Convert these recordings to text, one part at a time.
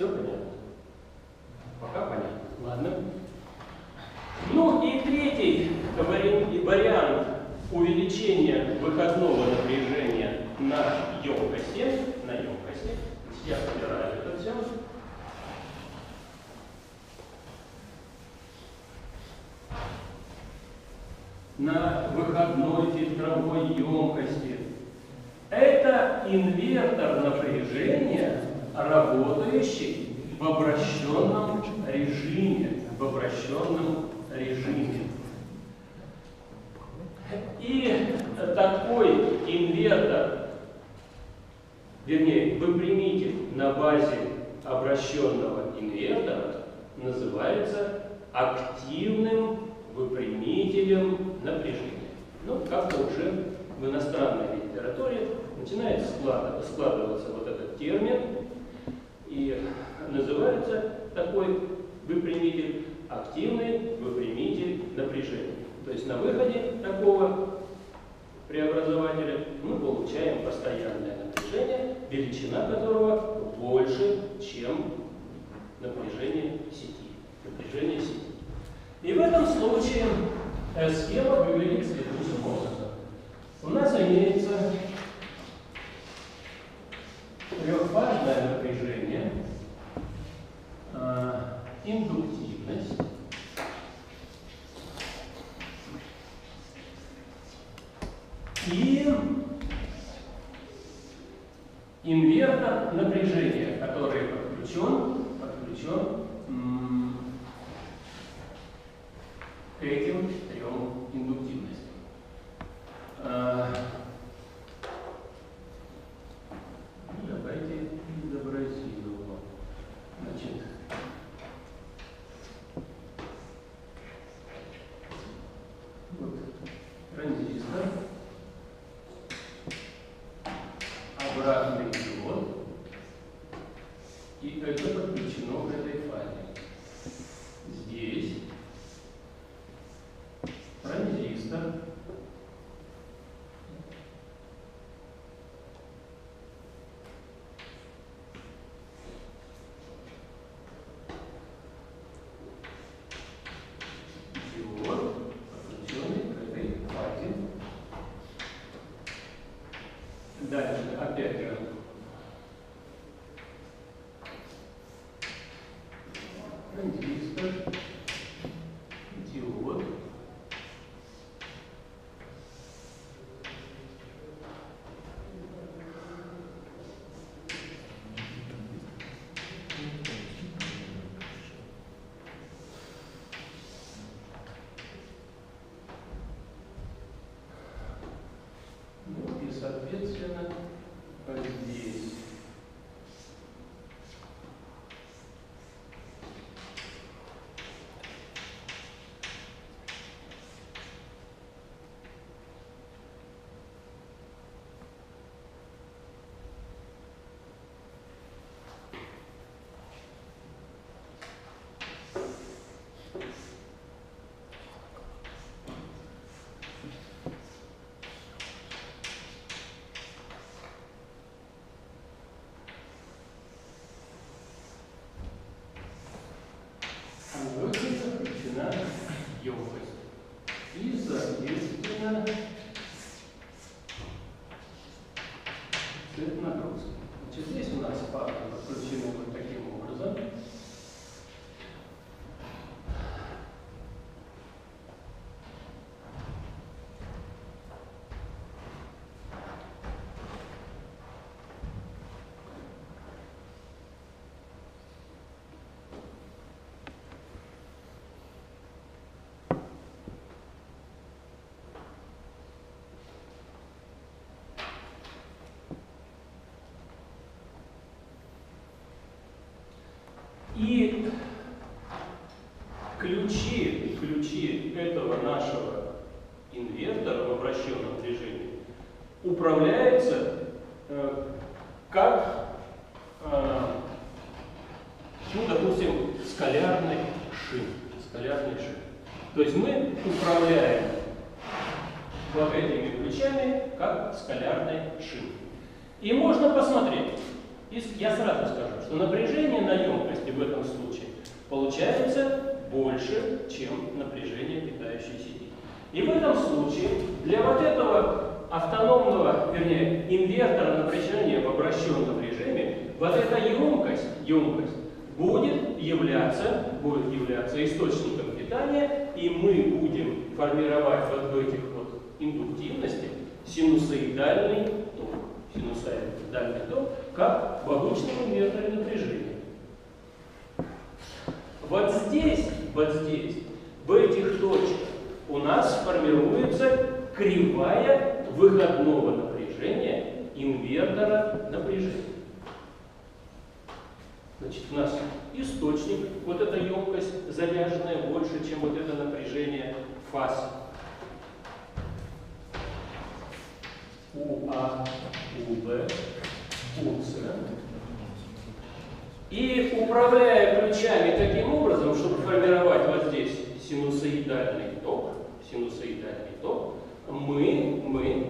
Все понятно? Пока понятно. Ладно. Ну и третий вариант увеличения выходного напряжения на емкости, на емкости. Я собираю это все. на выходной фильтровой емкости. Это инвертор напряжения, работающий в обращенном режиме. В обращенном режиме. И такой инвертор, вернее, выпрямитель на базе обращенного инвертора называется активным выпрямителем напряжения. Ну, как-то уже в иностранной литературе начинает складываться вот этот термин, и называется такой выпрямитель активный выпрямитель напряжения. То есть на выходе такого преобразователя мы получаем постоянное напряжение, величина которого больше, чем напряжение сети. Напряжение сети. И в этом случае э, схема выглядит следующим образом. У нас имеется трехфазное напряжение, э, индуктивность, нагрузки. Значит, здесь у нас пары подключены вот таким образом. И ключи, ключи этого нашего инвертора в обращенном движении управляются э, как, э, ну, допустим, скалярный шин. Скалярный шин. То есть мы управляем вот этими ключами как скалярный шин. И можно посмотреть, я сразу скажу, что напряжение на емкости в этом случае получается больше, чем напряжение питающей сети. И в этом случае для вот этого автономного, вернее, инвертора напряжения в обращенном режиме, вот эта емкость, емкость будет являться, будет являться источником питания, и мы будем формировать вот в этих вот индуктивностях синусоидальный ток, синусоидальный ток, как в обычном инверторе напряжения. Вот здесь, вот здесь, в этих точках у нас формируется кривая выходного напряжения инвертора напряжения. Значит, у нас источник, вот эта емкость заряженная больше, чем вот это напряжение фаз. УА, УБ, УЦ. И управляя ключами таким образом, чтобы формировать вот здесь синусоидальный ток, синусоидальный ток, мы, мы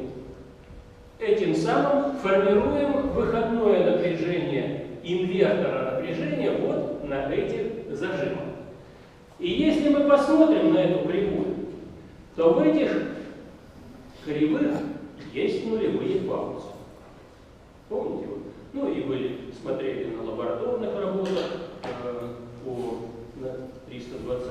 этим самым формируем выходное напряжение инвертора напряжения вот на этих зажимах. И если мы посмотрим на эту кривую, то в этих кривых есть нулевые паузы. Помните? Ну и вы смотрели на лабораторных работах э, по на 320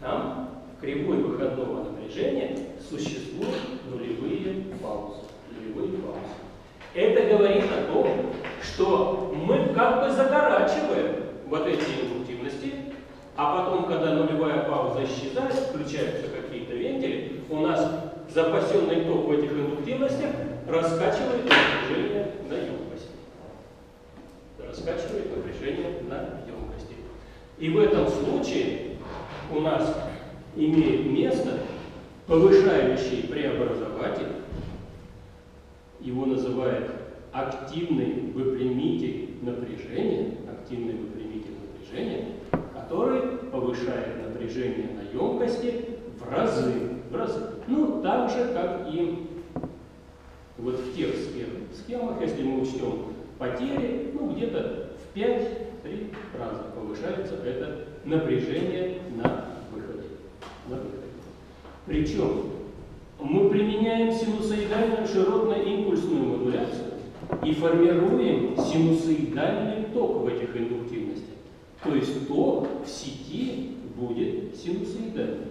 Там в кривой выходного напряжения существуют нулевые паузы. Нулевые паузы. Это говорит о том, что мы как бы закорачиваем вот эти индуктивности, а потом, когда нулевая пауза исчезает, включаются какие-то вентили, у нас запасенный ток в этих индуктивностях раскачивает напряжение на емкости. Раскачивает напряжение на емкости. И в этом случае у нас имеет место повышающий преобразователь, его называют активный выпрямитель напряжения, активный выпрямитель напряжения, который повышает напряжение на емкости в разы, в разы. Ну, так же, как и вот в тех схемах, если мы учтем потери, ну, где-то в 5-3 раза повышается это напряжение на выходе. На выходе. Причем мы применяем синусоидальную широтно-импульсную модуляцию и формируем синусоидальный ток в этих индуктивностях. То есть ток в сети будет синусоидальным.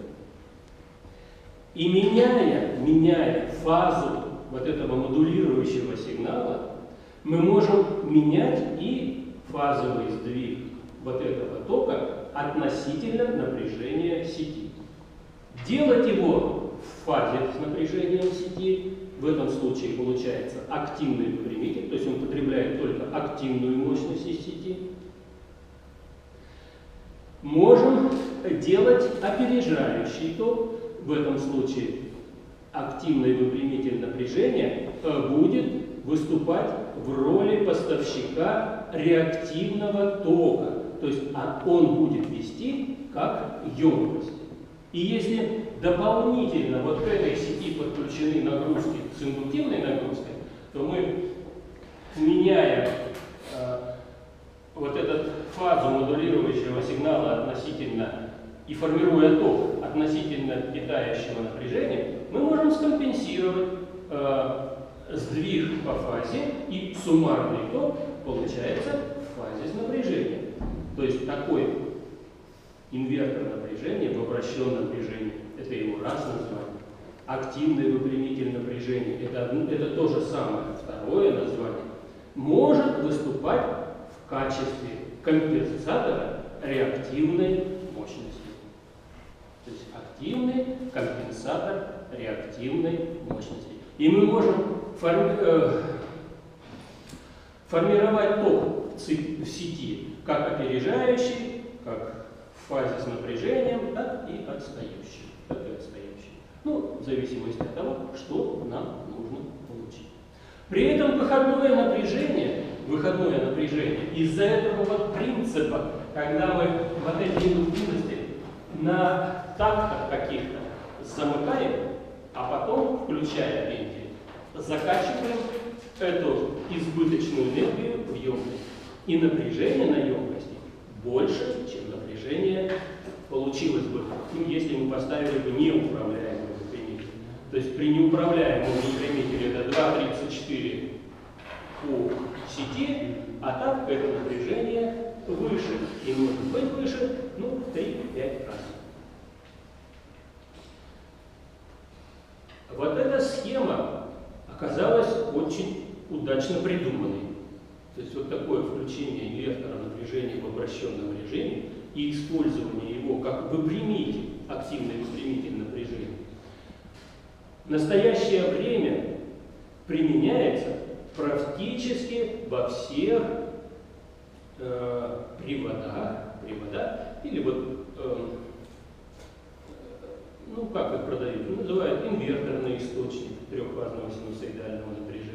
И меняя, меняя фазу вот этого модулирующего сигнала, мы можем менять и фазовый сдвиг вот этого тока относительно напряжения сети. Делать его в фазе с напряжением сети, в этом случае получается активный выпрямитель, то есть он потребляет только активную мощность из сети. Можем делать опережающий ток, в этом случае активный выпрямитель напряжения э, будет выступать в роли поставщика реактивного тока. То есть а он будет вести как емкость. И если дополнительно вот к этой сети подключены нагрузки с индуктивной нагрузкой, то мы, меняя э, вот эту фазу модулирующего сигнала относительно и формируя ток относительно питающего напряжения, мы можем скомпенсировать э, сдвиг по фазе, и суммарный ток получается в фазе с напряжением. То есть такой инвертор напряжения в обращенном движении, это его раз название. Активный выпрямитель напряжения, это, это то же самое, второе название, может выступать в качестве компенсатора реактивной мощности. То есть активный компенсатор реактивной мощности. И мы можем форми э, формировать ток в сети как опережающий, как в фазе с напряжением, так и отстающий. Так и отстающий. Ну, в зависимости от того, что нам нужно получить. При этом выходное напряжение, выходное напряжение из-за этого вот принципа, когда мы вот эти индуктивности на тактах каких-то замыкаем, а потом, включая вентиль, закачиваем эту избыточную энергию в емкость. И напряжение на емкости больше, чем напряжение получилось бы, ну, если мы поставили бы неуправляемый выпрямитель. То есть при неуправляемом выпрямителе это 2,34 у сети, а так это напряжение выше и может быть выше, ну, 3-5 раз. Вот эта схема оказалась очень удачно придуманной. То есть вот такое включение инвертора напряжения в обращенном режиме и использование его как выпрямитель, активный выпрямитель напряжения, в настоящее время применяется практически во всех э, приводах, приводах или вот э, ну как их продают, ну, называют инверторный источник трехфазного синусоидального напряжения.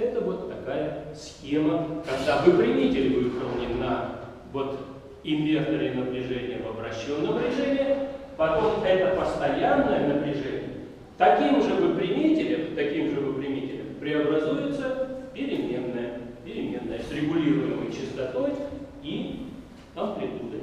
Это вот такая схема, когда выпрямитель выполнен на вот инверторе напряжения в обращенном режиме, потом это постоянное напряжение таким же выпрямителем, таким же выпрямителем преобразуется переменная, переменная с регулируемой частотой и амплитудой.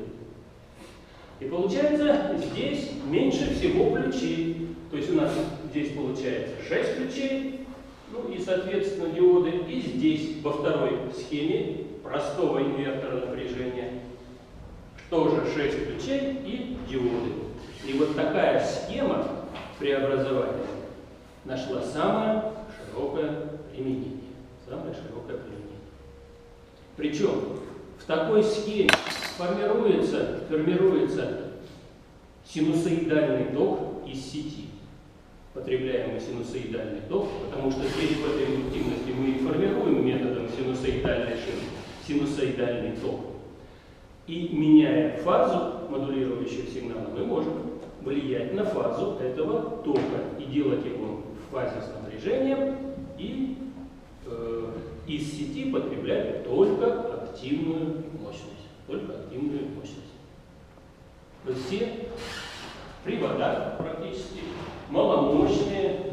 И получается, здесь меньше всего ключей. То есть у нас здесь получается 6 ключей, ну и, соответственно, диоды. И здесь, во второй схеме простого инвертора напряжения, тоже 6 ключей и диоды. И вот такая схема преобразования нашла самое широкое применение. Самое широкое применение. Причем в такой схеме формируется, формируется синусоидальный ток из сети. Потребляемый синусоидальный ток, потому что здесь в этой индуктивности мы и формируем методом синусоидальной шины, синусоидальный ток. И меняя фазу модулирующего сигнала, мы можем влиять на фазу этого тока и делать его в фазе с напряжением и э, из сети потреблять только активную мощность. Только активную мощность. То есть все привода практически маломощные,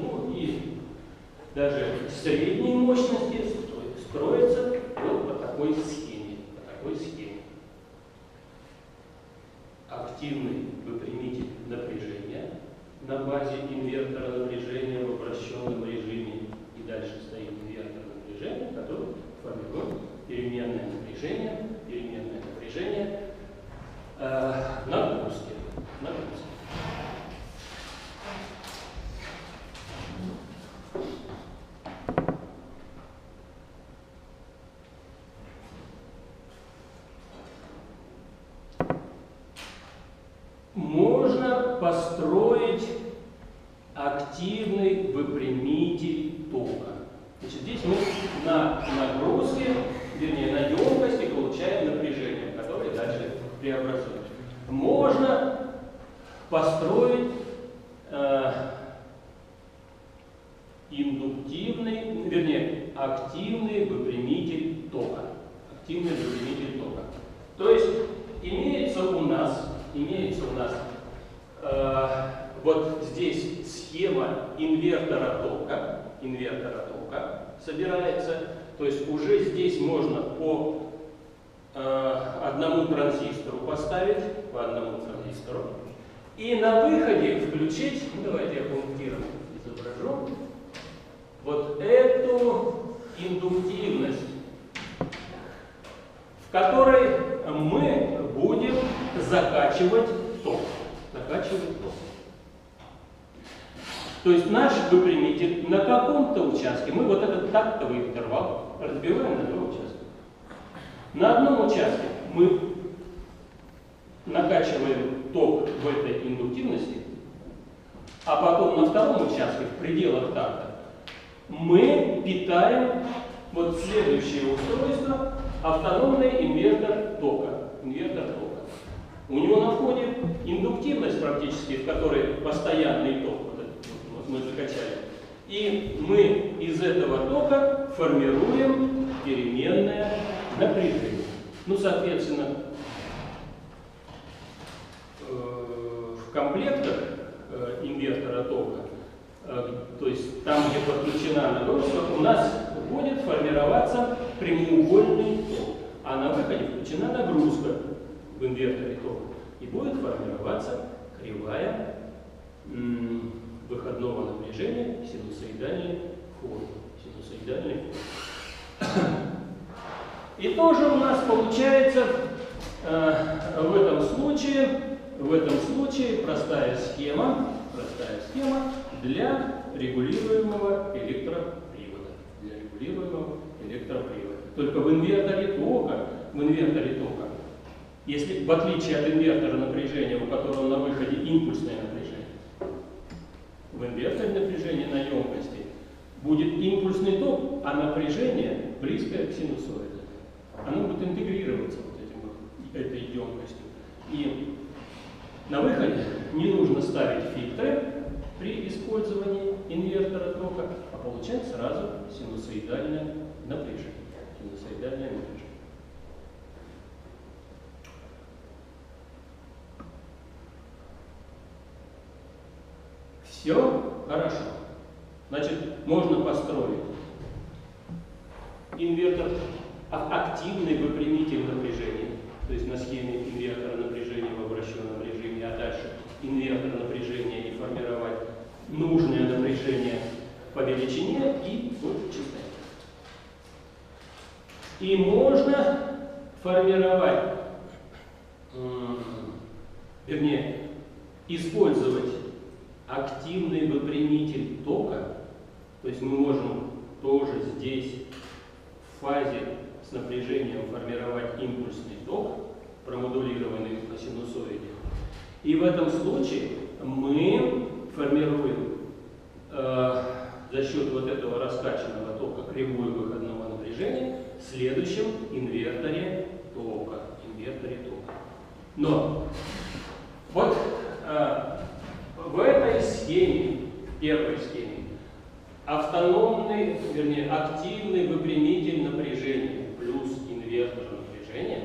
даже средние мощности строятся вот по такой схеме. По такой схеме. Активный выпрямитель напряжения на базе инвертора напряжения в обращенном режиме и дальше стоит инвертор напряжения, который формирует переменное напряжение, переменное напряжение э, нагрузки. нагрузки. Можно построить активный выпрямитель тока. Значит, здесь мы на нагрузке, вернее на емкости получаем напряжение, которое дальше преобразуем. Можно построить э, индуктивный, вернее, активный выпрямитель тока. Активный выпрямитель тока. То есть имеется у нас, имеется у нас э, вот здесь схема инвертора тока, инвертора тока собирается. То есть уже здесь можно по э, одному транзистору поставить, по одному транзистору. И на выходе включить, ну, давайте я пунктиром изображу, вот эту индуктивность, в которой мы будем закачивать ток. Закачивать ток. То есть наш выпрямитель на каком-то участке, мы вот этот тактовый интервал разбиваем на два участка. На одном участке мы накачиваем ток в этой индуктивности, а потом на втором участке, в пределах такта, мы питаем вот следующее устройство, автономный инвертор тока. Инвертор тока. У него на входе индуктивность практически, в которой постоянный ток мы закачали. И мы из этого тока формируем переменное напряжение. Ну, соответственно, комплектах э, инвертора тока, э, то есть там, где подключена нагрузка, у нас будет формироваться прямоугольный ток, а на выходе включена нагрузка в инверторе тока, и будет формироваться кривая выходного напряжения синусоидальной формы. Синусоидальной формы. И тоже у нас получается э, в этом случае, в этом случае простая схема, простая схема для регулируемого электропривода. Для регулируемого электропривода. Только в инверторе тока, в инверторе тока, если в отличие от инвертора напряжения, у которого на выходе импульсное напряжение, в инверторе напряжение на емкости будет импульсный ток, а напряжение близкое к синусоиду оно будет интегрироваться вот этим вот, этой емкостью. И на выходе не нужно ставить фильтры при использовании инвертора тока, а получать сразу синусоидальное напряжение. Синусоидальное напряжение. Все хорошо. Значит, можно построить инвертор а активный выпрямитель напряжения, то есть на схеме инвертора напряжения в обращенном режиме, а дальше инвертор напряжения и формировать нужное напряжение по величине и по частоте. И можно формировать, вернее, использовать активный выпрямитель тока, то есть мы можем тоже здесь в фазе с напряжением формировать импульсный ток, промодулированный по синусоиде. И в этом случае мы формируем э, за счет вот этого раскачанного тока кривую выходного напряжения в следующем инверторе тока. Инверторе тока. Но вот э, в этой схеме, первой схеме, автономный, вернее, активный выпрямитель напряжения плюс инвертор напряжения,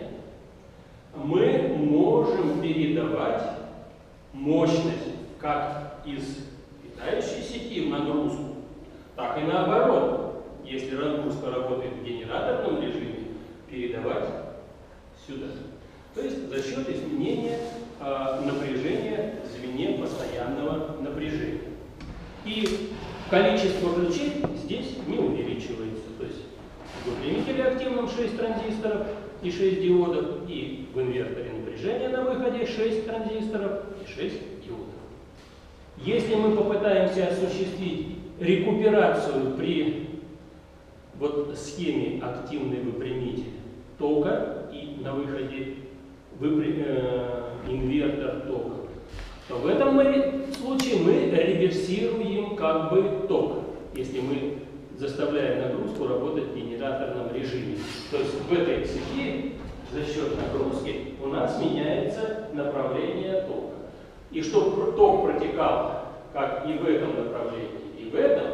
передавать мощность как из питающей сети в нагрузку, так и наоборот. Если нагрузка работает в генераторном режиме, передавать сюда. То есть за счет изменения э, напряжения в звене постоянного напряжения. И количество ключей здесь не увеличивается. То есть в выпрямителе активном 6 транзисторов и 6 диодов, и в инверторе напряжения на выходе 6 транзисторов и 6 диодов. Если мы попытаемся осуществить рекуперацию при вот схеме активный выпрямитель тока и на выходе выпря... э, инвертор тока, то в этом случае мы реверсируем как бы ток. Если мы заставляя нагрузку работать в генераторном режиме. То есть в этой цепи за счет нагрузки у нас меняется направление тока. И чтобы ток протекал как и в этом направлении, и в этом,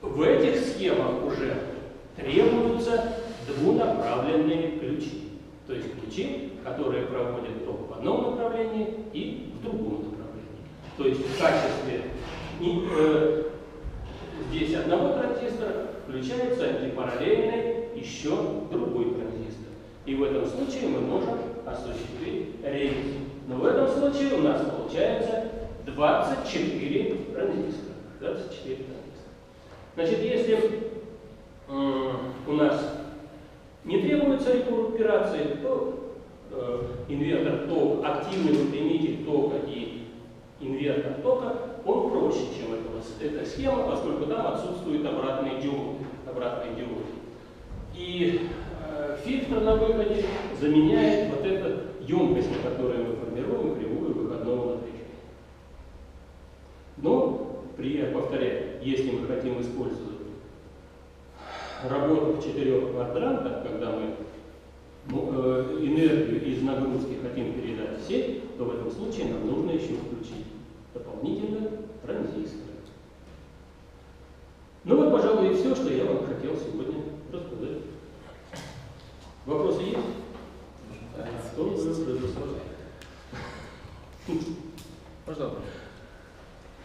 в этих схемах уже требуются двунаправленные ключи. То есть ключи, которые проводят ток в одном направлении и в другом направлении. То есть в качестве э, здесь одного транзистора включается антипараллельный еще другой транзистор. И в этом случае мы можем осуществить ревизию. Но в этом случае у нас получается 24 транзистора. 24 транзистора. Значит, если у нас не требуется рекуперации, то э, инвертор ток, активный выпрямитель тока и инвертор тока он проще, чем это, эта схема, поскольку там отсутствует обратный диод. Обратный диод. И фильтр на выходе заменяет вот эту емкость, на которой мы формируем кривую выходного напряжения. Но, при, я повторяю, если мы хотим использовать работу четырех квадрантах, когда мы ну, э, энергию из нагрузки хотим передать в сеть, то в этом случае нам нужно еще включить дополнительно транзисторы. Ну вот, пожалуй, и все, что я вам хотел сегодня. Вопросы есть? Что вы Можно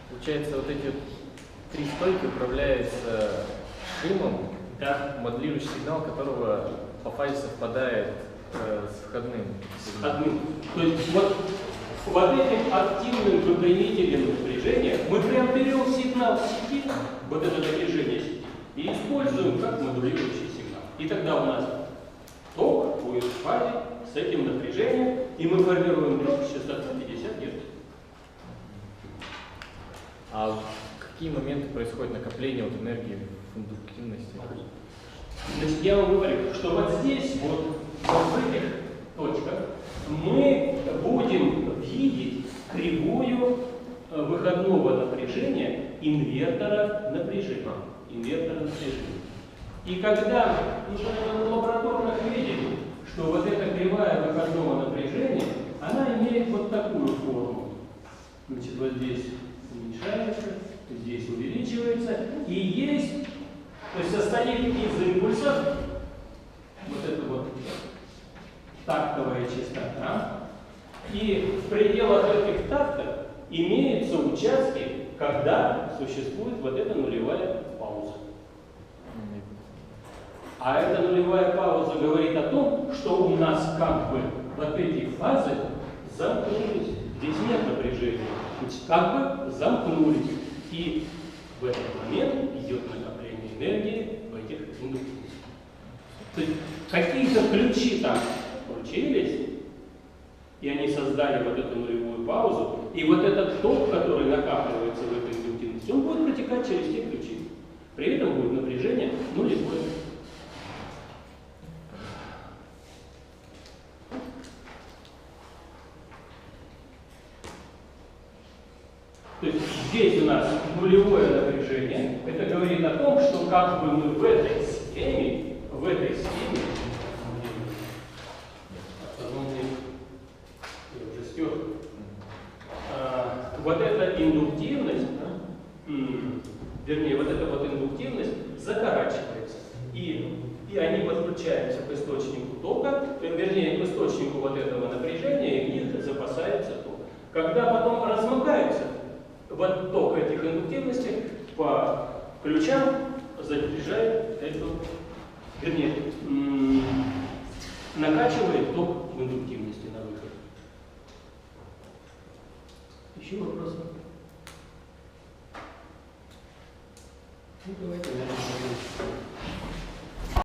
Получается, вот эти три стойки управляются шумом, Да, моделирующий сигнал которого по фазе совпадает э, с входным сигналом. одну. То есть вот, вот этим активным выпрямителем напряжения мы прям берем сигнал сети, вот это напряжение сети, и используем как модулирующий сигнал. И тогда у нас в фазе с этим напряжением, и мы формируем ток с частотой 50 Гц. А в какие моменты происходит накопление вот энергии в индуктивности? Значит, я вам говорю, что вот здесь, вот, вот в этих точках, мы будем видеть кривую э, выходного напряжения инвертора напряжения. Инвертора напряжения. И когда ну, в лабораторных видели, что вот эта кривая выходного напряжения, она имеет вот такую форму. Значит, вот здесь уменьшается, здесь увеличивается, и есть то есть состоит из импульсов, вот это вот тактовая частота, и в пределах этих тактов имеются участки, когда существует вот эта нулевая пауза. А эта нулевая пауза говорит о том, что у нас как бы вот эти фазы замкнулись. Здесь нет напряжения. Как бы замкнулись. И в этот момент идет накопление энергии в этих индукциях. То есть какие-то ключи там включились, и они создали вот эту нулевую паузу, и вот этот ток, который накапливается в этой индуктивности, он будет протекать через те ключи. При этом будет напряжение нулевое. То есть здесь у нас нулевое напряжение. Это говорит о том, что как бы мы в этой схеме, в этой схеме, а, вот эта индуктивность, вернее, вот эта вот индуктивность закорачивается. И, и они подключаются к источнику тока, э, вернее, к источнику вот этого напряжения, и в них запасается ток. Когда потом размыкаются, вот индуктивностей по ключам заряжает эту, вернее,